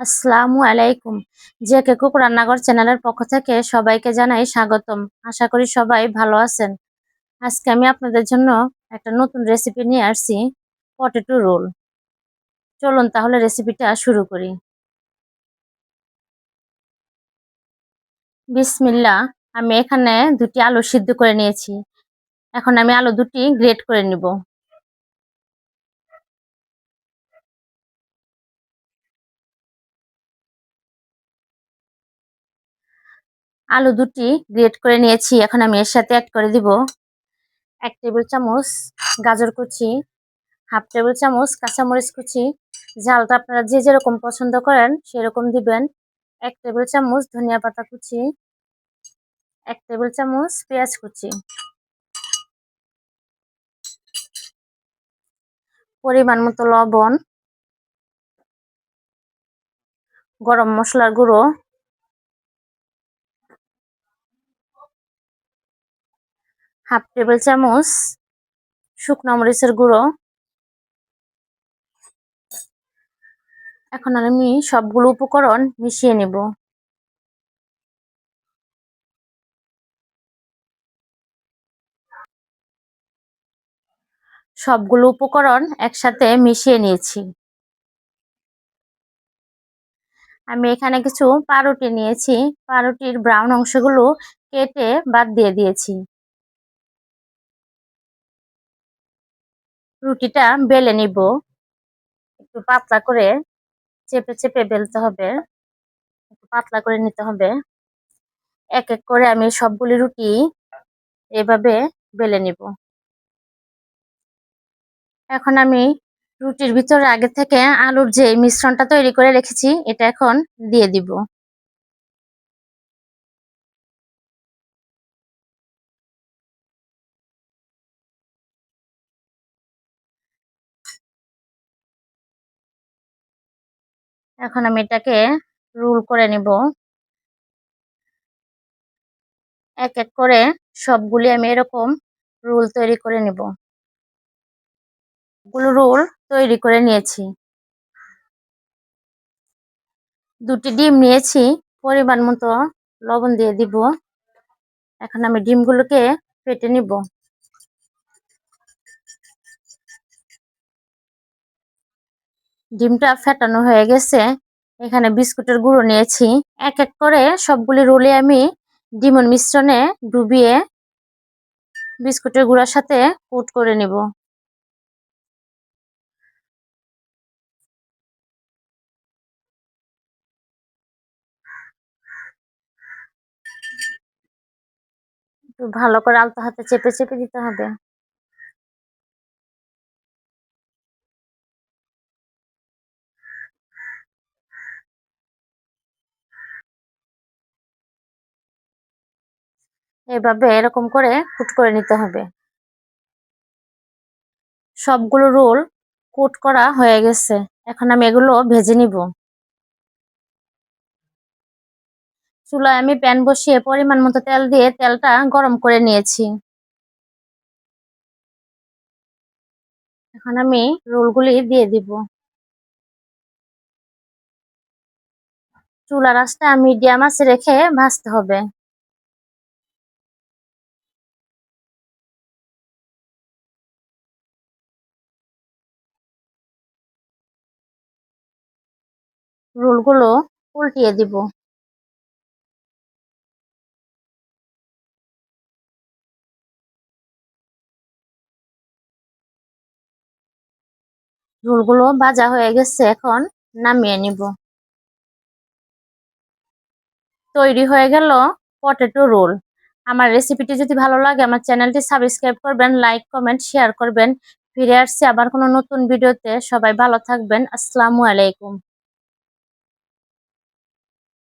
আসসালামু আলাইকুম। যে কে কুক রান্নাঘর চ্যানেলের পক্ষ থেকে সবাইকে জানাই স্বাগতম। আশা করি সবাই ভালো আছেন। আজকে আমি আপনাদের জন্য একটা নতুন রেসিপি নিয়ে আসছি পটেটো রোল চলুন তাহলে রেসিপিটা শুরু করি। বিসমিল্লা আমি এখানে দুটি আলু সিদ্ধ করে নিয়েছি। এখন আমি আলু দুটি গ্রেট করে নিব। আলু দুটি গ্রেট করে নিয়েছি। এখন আমি এর সাথে অ্যাড করে দিব এক টেবিল চামচ গাজর কুচি হাফ টেবিল চামচ কাঁচামরিচ কুচি। ঝালটা আপনারা যে যেরকম পছন্দ করেন সেরকম দিবেন। এক টেবিল চামচ ধনিয়া পাতা কুচি, এক টেবিল চামচ পেঁয়াজ কুচি। পরিমাণ মতো লবণ, গরম মশলার গুঁড়ো হাফ টেবিল চামচ শুকনো মরিচের গুঁড়ো। এখন আমি সবগুলো উপকরণ মিশিয়ে নেব। সবগুলো উপকরণ একসাথে মিশিয়ে নিয়েছি। আমি এখানে কিছু পাউরুটি নিয়েছি। পাউরুটির ব্রাউন অংশগুলো কেটে বাদ দিয়ে দিয়েছি। রুটিটা বেলে নিব। একটু পাতলা করে চেপে চেপে বেলতে হবে। একটু পাতলা করে নিতে হবে। এক এক করে আমি সবগুলি রুটি এভাবে বেলে নিব। এখন আমি রুটির ভিতরে আগে থেকে আলুর যে মিশ্রণটা তৈরি করে রেখেছি, এটা এখন দিয়ে দিব। এখন আমি এটাকে রুল করে নিব। এক এক করে সবগুলি আমি এরকম রোল তৈরি করে নিব। গুলো রোল তৈরি করে নিয়েছি। দুটি ডিম নিয়েছি, পরিমাণ মতো লবণ দিয়ে দিব। এখন আমি ডিমগুলোকে ফেটে নিব। ডিমটা ফেটানো হয়ে গেছে। এখানে বিস্কুটের গুঁড়ো নিয়েছি। এক এক করে সবগুলি রোলে আমি ডিমের মিশ্রণে ডুবিয়ে বিস্কুটের গুঁড়ার সাথে কোট করে নিব। ভালো করে আলতো হাতে চেপে চেপে দিতে হবে। এভাবে এরকম করে কুট করে নিতে হবে। সবগুলো রোল কুট করা হয়ে গেছে। এখন আমি এগুলো ভেজে নিব। চুলায় আমি প্যান বসিয়ে পরিমাণ মতো তেল দিয়ে তেলটা গরম করে নিয়েছি। এখন আমি রোলগুলি দিয়ে দিব। চুলা রাসটা মিডিয়াম আছে রেখে ভাজতে হবে। রোলগুলো উল্টিয়ে দিব। রোলগুলো ভাজা হয়ে গেছে, এখন নামিয়ে নিব। তৈরি হয়ে গেল পটেটো রোল। আমার রেসিপিটি যদি ভালো লাগে, আমার চ্যানেলটি সাবস্ক্রাইব করবেন, লাইক, কমেন্ট, শেয়ার করবেন। ফিরে আসছি আবার কোনো নতুন ভিডিওতে। সবাই ভালো থাকবেন। আসসালামু আলাইকুম।